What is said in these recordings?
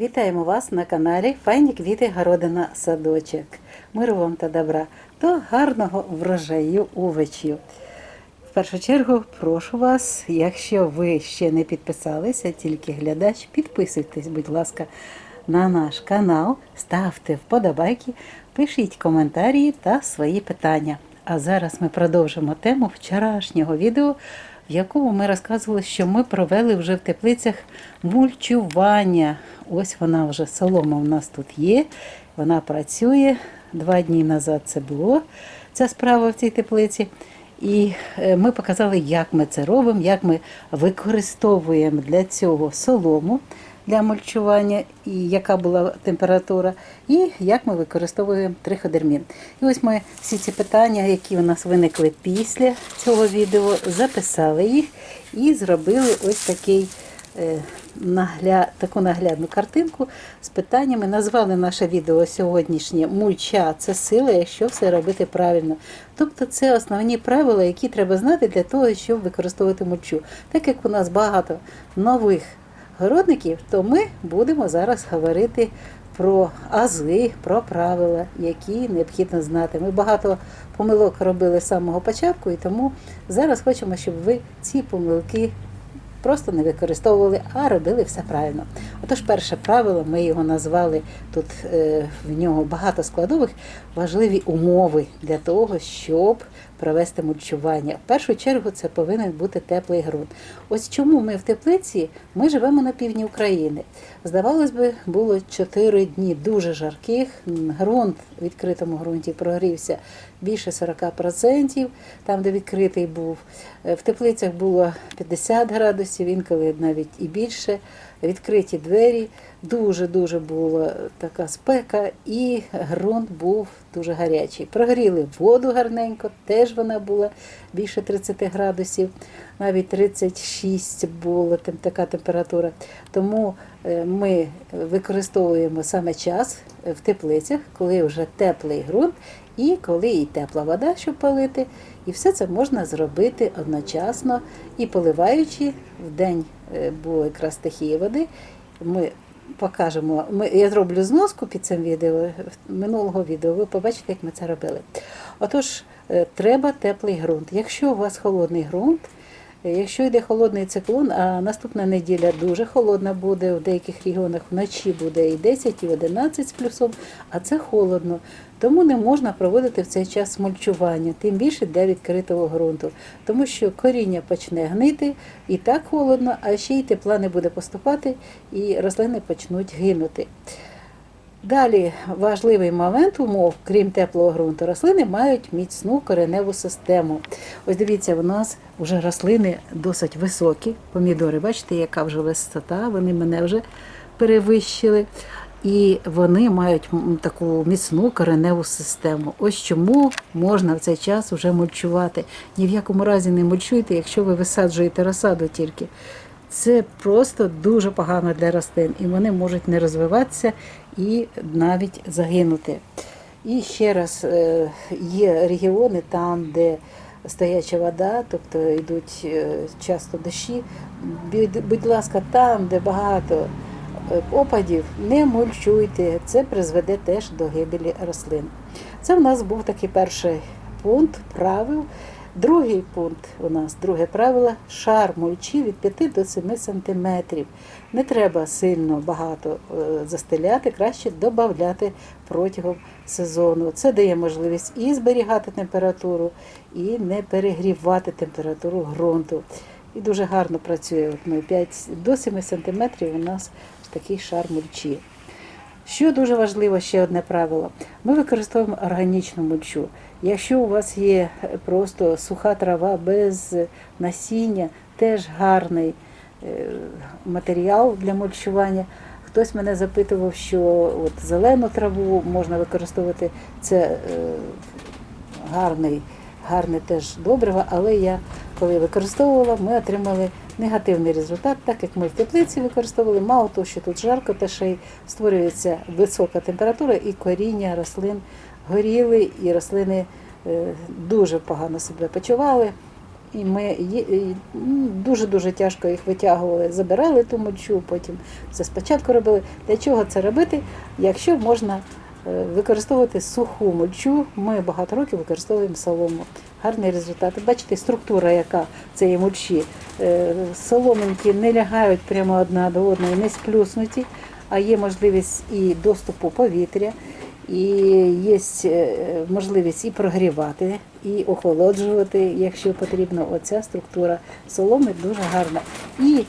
Вітаємо вас на каналі Файні квіти Городина Садочок. Миру вам та добра, то гарного врожаю овочів. В першу чергу прошу вас, якщо ви ще не підписалися, тільки глядач, підписуйтесь, будь ласка, на наш канал, ставте вподобайки, пишіть коментарі та свої питання. А зараз ми продовжимо тему вчорашнього відео, в якому ми розказували, що ми провели вже в теплицях мульчування. Ось вона вже солома у нас тут є, вона працює. Два дні назад це було ця справа в цій теплиці. І е, ми показали, як ми це робимо, як ми використовуємо для цього солому для мульчування, і яка була температура, і як ми використовуємо триходермін. І ось ми всі ці питання, які у нас виникли після цього відео, записали їх і зробили ось такий. е, Нагля... таку наглядну картинку з питаннями. Назвали наше відео сьогоднішнє Мульча це сила, якщо все робити правильно. Тобто це основні правила, які треба знати для того, щоб використовувати мульчу. Так як у нас багато нових городників, то ми будемо зараз говорити про ази, про правила, які необхідно знати. Ми багато помилок робили з самого початку, і тому зараз хочемо, щоб ви ці помилки просто не використовували, а робили все правильно. Отож, перше правило, ми його назвали тут е, в нього багато складових, важливі умови для того, щоб провести мульчування. В першу чергу це повинен бути теплий ґрунт. Ось чому ми в теплиці ми живемо на півдні України. Здавалось би, було 4 дні дуже жарких. Грунт в відкритому ґрунті прогрівся більше 40%, там, де відкритий був. Е, В теплицях було 50 градусів, інколи навіть і більше. Відкриті двері, дуже-дуже була така спека, і ґрунт був дуже гарячий. Прогріли воду гарненько, теж вона була більше 30 градусів, навіть 36 була така температура. Тому е, ми використовуємо саме час в теплицях, коли вже теплий ґрунт і коли і тепла вода, щоб палити. І все це можна зробити одночасно і поливаючи в день е, було якраз стихія води. Ми покажемо. Ми, я зроблю зноску під цим відео минулого відео. Ви побачите, як ми це робили. Отож, е, треба теплий ґрунт. Якщо у вас холодний ґрунт, Якщо йде холодний циклон, а наступна неділя дуже холодна буде, в деяких регіонах вночі буде і 10, і 11 з плюсом, а це холодно. Тому не можна проводити в цей час смольчування, тим більше для відкритого ґрунту, тому що коріння почне гнити і так холодно, а ще й тепла не буде поступати, і рослини почнуть гинути. Далі важливий момент умов, крім теплого ґрунту, рослини мають міцну кореневу систему. Ось дивіться, у нас вже рослини досить високі. Помідори, бачите, яка вже висота, вони мене вже перевищили. І вони мають таку міцну кореневу систему. Ось чому можна в цей час вже мульчувати. Ні в якому разі не мульчуйте, якщо ви висаджуєте розсаду тільки. Це просто дуже погано для рослин, і вони можуть не розвиватися і навіть загинути. І ще раз, е, є регіони там, де стояча вода, тобто йдуть е, часто дощі. Будь- ласка, там, де багато е, опадів, не мульчуйте, це призведе теж до гибелі рослин. Це в нас був такий перший пункт правил. Другий пункт у нас, друге правило, шар мульчі від 5 до 7 сантиметрів. Не треба сильно багато е, застеляти, краще додати протягом сезону. Це дає можливість і зберігати температуру, і не перегрівати температуру ґрунту. І дуже гарно працює. От ми 5 до 7 сантиметрів у нас такий шар мульчі. Що дуже важливо, ще одне правило. Ми використовуємо органічну мульчу. Якщо у вас є просто суха трава без насіння, теж гарний е, матеріал для мульчування. Хтось мене запитував, що от зелену траву можна використовувати. Це е, гарний, гарне теж добриво, але я коли використовувала, ми отримали негативний результат, так як ми в теплиці використовували, мало того, що тут жарко, та ще й створюється висока температура і коріння рослин горіли, і рослини е, дуже погано себе почували. і ми м, дуже-дуже тяжко їх витягували, забирали ту мульчу, потім це спочатку робили. Для чого це робити, якщо можна використовувати суху мульчу? Ми багато років використовуємо солому. Гарний результат. Бачите, структура, яка цієї мульчі. Е, Соломинки не лягають прямо одна до одної, не сплюснуті, а є можливість і доступу повітря, і є е, можливість і прогрівати, і охолоджувати, якщо потрібно. Оця структура соломи дуже гарна. І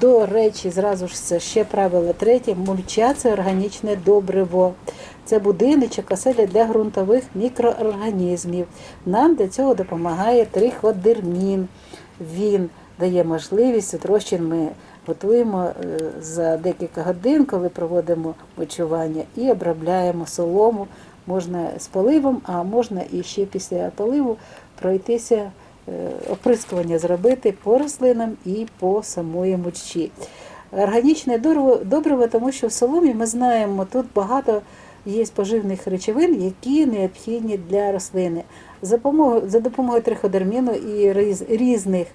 до речі, зразу ж це ще правило третє. Мульча це органічне добриво. Це будиночок, оселя для ґрунтових мікроорганізмів. Нам для цього допомагає триходермін. Він дає можливість, розчин готуємо е, за декілька годин, коли проводимо мочування, і обробляємо солому. Можна з поливом, а можна і ще після поливу пройтися, е, оприскування зробити по рослинам і по самої мульчі. Органічне добриво, тому що в соломі ми знаємо, тут багато є поживних речовин, які необхідні для рослини. За допомогою, триходерміну і різних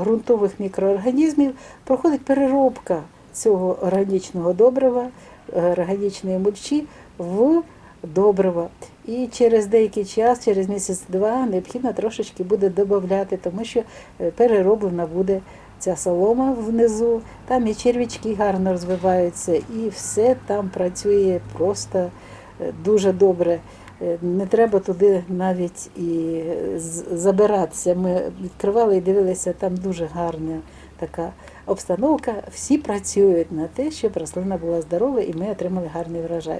ґрунтових мікроорганізмів проходить переробка цього органічного добрива, е, органічної мульчі в добрива. І через деякий час, через місяць-два, необхідно трошечки буде додати, тому що е, перероблена буде ця солома внизу, там і червячки гарно розвиваються, і все там працює просто е, дуже добре. Е, Не треба туди навіть і з- забиратися. Ми відкривали і дивилися, там дуже гарна така обстановка. Всі працюють на те, щоб рослина була здорова і ми отримали гарний врожай.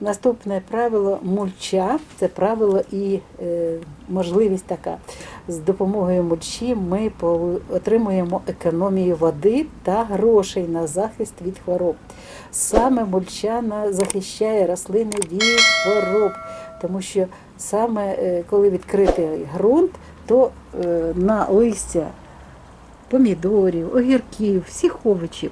Наступне правило мульча це правило і е, можливість така. З допомогою мульчі ми отримуємо економію води та грошей на захист від хвороб. Саме мульча на- захищає рослини від хвороб, тому що саме е, коли відкритий ґрунт, то е, на листя помідорів, огірків, всіх овочів.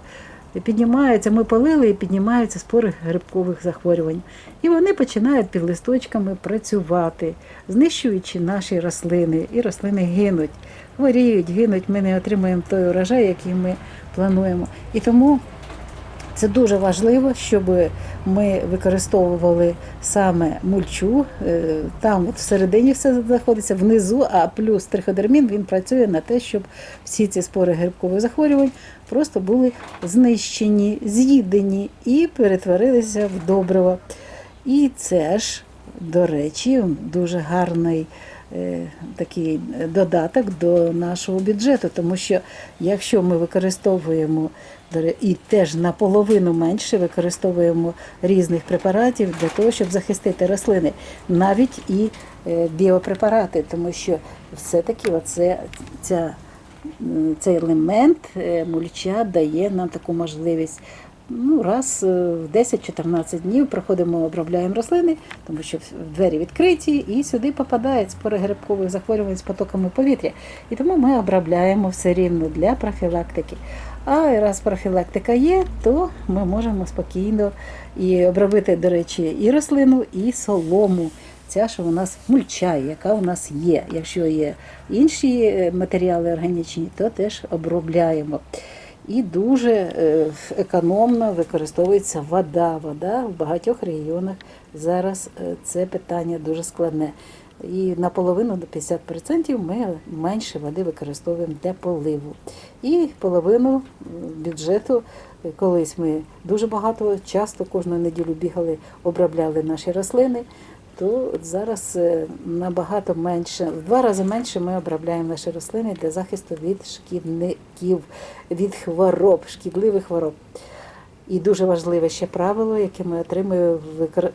Піднімаються, ми полили і піднімаються спори грибкових захворювань. І вони починають під листочками працювати, знищуючи наші рослини, і рослини гинуть, хворіють, гинуть. Ми не отримуємо той урожай, який ми плануємо. І тому це дуже важливо, щоб ми використовували саме мульчу. Е, Там от всередині все знаходиться, внизу, а плюс триходермін він працює на те, щоб всі ці спори грибкових захворювань просто були знищені, з'їдені і перетворилися в добриво. І це ж, до речі, дуже гарний е, такий додаток до нашого бюджету, тому що якщо ми використовуємо і теж наполовину менше використовуємо різних препаратів для того, щоб захистити рослини, навіть і е, біопрепарати, тому що все-таки оце, ця, цей елемент е, мульча дає нам таку можливість. Ну, раз е, в 10-14 днів проходимо, обробляємо рослини, тому що двері відкриті, і сюди попадають спори грибкових захворювань з потоками повітря. І тому ми обробляємо все рівно для профілактики. А раз профілактика є, то ми можемо спокійно і обробити, до речі, і рослину, і солому. Ця, що у нас мульча, яка у нас є. Якщо є інші е, матеріали органічні, то теж обробляємо. І дуже е, економно використовується вода. Вода в багатьох регіонах зараз е, це питання дуже складне. І наполовину до 50% ми менше води використовуємо для поливу. І половину бюджету е, колись ми дуже багато, часто кожну неділю бігали, обробляли наші рослини. То от зараз е, набагато менше, в два рази менше ми обробляємо наші рослини для захисту від шкідників, від хвороб, шкідливих хвороб. І дуже важливе ще правило, яке ми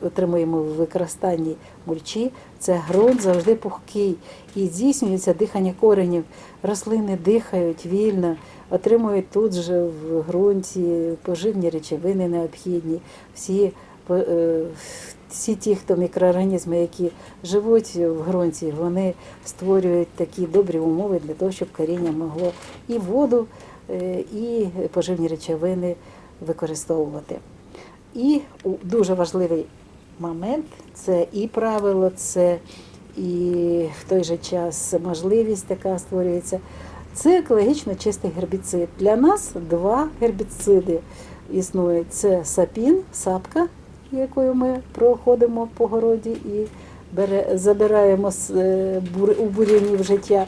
отримуємо в використанні мульчі, це ґрунт завжди пухкий і здійснюється дихання коренів. Рослини дихають вільно, отримують тут же в ґрунті поживні речовини необхідні. Всі, е, всі ті, хто мікроорганізми, які живуть в ґрунті, вони створюють такі добрі умови для того, щоб коріння могло і воду, е, і поживні речовини використовувати. І дуже важливий момент це і правило, це і в той же час можливість така створюється. Це екологічно чистий гербіцид. Для нас два гербіциди існують: це сапін, сапка, якою ми проходимо по городі і бере, забираємо з е, бур- у бур'янів життя,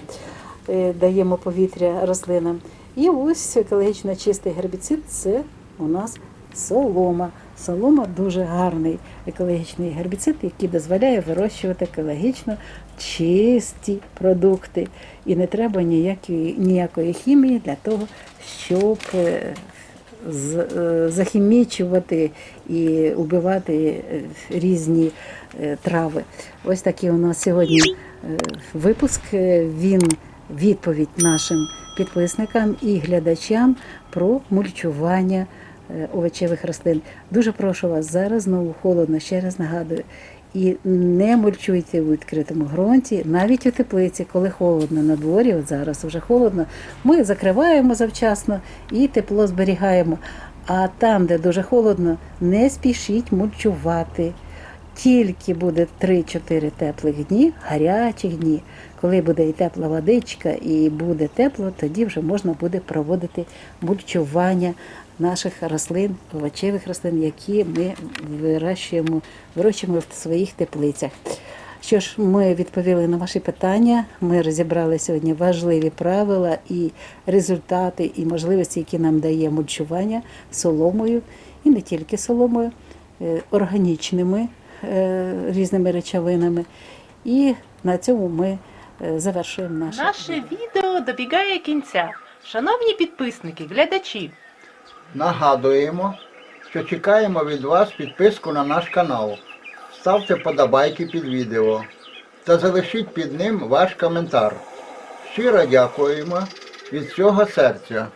е, даємо повітря рослинам. І ось екологічно чистий гербіцид це у нас солома. Солома дуже гарний екологічний гербіцид, який дозволяє вирощувати екологічно чисті продукти. І не треба ніякої, ніякої хімії для того, щоб е, захімічувати і убивати е, різні е, трави. Ось такий у нас сьогодні е, випуск. Е, Він відповідь нашим підписникам і глядачам про мульчування е, овочевих рослин. Дуже прошу вас зараз знову холодно, ще раз нагадую. І не мульчуйте у відкритому ґрунті, навіть у теплиці, коли холодно на дворі, от зараз вже холодно, ми закриваємо завчасно і тепло зберігаємо. А там, де дуже холодно, не спішіть мульчувати. Тільки буде 3-4 теплих дні, гарячих дні, коли буде і тепла водичка, і буде тепло, тоді вже можна буде проводити мульчування наших рослин, овочевих рослин, які ми вирощуємо, вирощуємо в своїх теплицях. Що ж, ми відповіли на ваші питання. Ми розібрали сьогодні важливі правила і результати, і можливості, які нам дає мульчування соломою, і не тільки соломою, е, органічними е, різними речовинами. І на цьому ми е, завершуємо наше. Наше відео добігає кінця. Шановні підписники, глядачі, Нагадуємо, що чекаємо від вас підписку на наш канал. Ставте подобайки під відео та залишіть під ним ваш коментар. Щиро дякуємо від всього серця.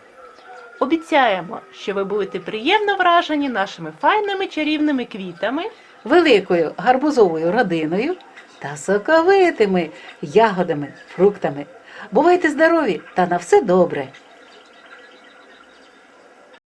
обіцяємо, що ви будете приємно вражені нашими файними чарівними квітами. великою гарбузовою родиною та соковитими ягодами, фруктами. Бувайте здорові та на все добре!